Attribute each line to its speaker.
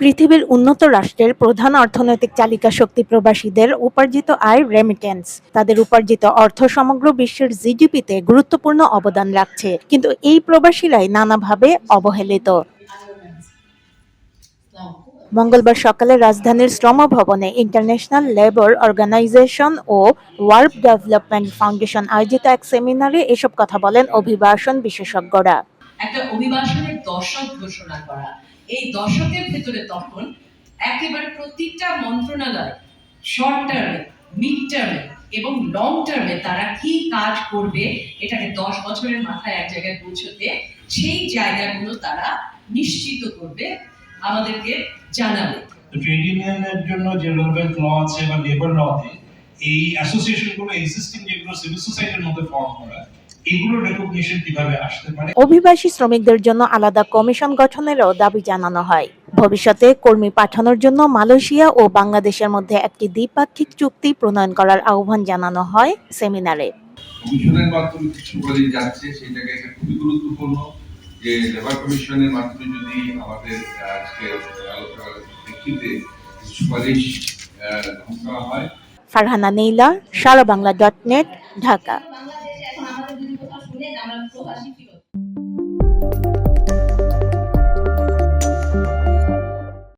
Speaker 1: পৃথিবীর উন্নত রাষ্ট্রের প্রধান অর্থনৈতিক চালিকা শক্তি প্রবাসীদের উপার্জিত আয় রেমিটেন্স তাদের উপার্জিত অর্থ সমগ্র বিশ্বের জিডিপিতে গুরুত্বপূর্ণ অবদান রাখছে, কিন্তু এই প্রবাসীরাই নানাভাবে অবহেলিত। মঙ্গলবার সকালে রাজধানীর শ্রম ভবনে ইন্টারন্যাশনাল লেবার অর্গানাইজেশন ও ওয়ার্ক ডেভেলপমেন্ট ফাউন্ডেশন আয়োজিত এক সেমিনারে এসব কথা বলেন অভিবাসন বিশেষজ্ঞরা।
Speaker 2: একটা অভিবাসনের দশক ঘোষণা করা। এই দশকের ভেতরে তখন একেবারে প্রত্যেকটা মন্ত্রণালয় শর্ট টার্মে মিড টার্মে এবং লং টার্মে তারা কি কাজ করবে এটাকে দশ বছরের মাথায় এক জায়গায় পৌঁছতে সেই জায়গাগুলো তারা নিশ্চিত করবে, আমাদেরকে জানাবে।
Speaker 3: ট্রেড ইউনিয়নের জন্য যে রেলেভেন্ট ল আছে বা লেবার লতে এই অ্যাসোসিয়েশনগুলো এক্সিস্টিং যেগুলো সিভিল সোসাইটির মধ্যে ফর্ম করা এগুলো রেকগনিশন কীভাবে আসতে পারে?
Speaker 1: অভিবাসী শ্রমিকদের জন্য আলাদা কমিশন গঠনেরও দাবি জানানো হয়। ভবিষ্যতে কর্মী পাঠানোর জন্য মালয়েশিয়া ও বাংলাদেশের মধ্যে একটি দ্বিপাক্ষিক চুক্তি প্রণয়ন করার আহ্বান জানানো হয় সেমিনারে।
Speaker 4: কমিশনের মাধ্যমে কিছু সুপারিশ যাচ্ছে সেটাকে একটা খুবই গুরুত্বপূর্ণ যে লেবার কমিশনের মাধ্যমে যদি আমাদের আজকে আলোচনার প্রেক্ষিতে সুপারিশ হয়।
Speaker 1: Farhana Naila Sara Bangla dot net Dhaka.
Speaker 5: আমাদের যদি কোথাও শুনেন আমরা প্রবাসী ফিরত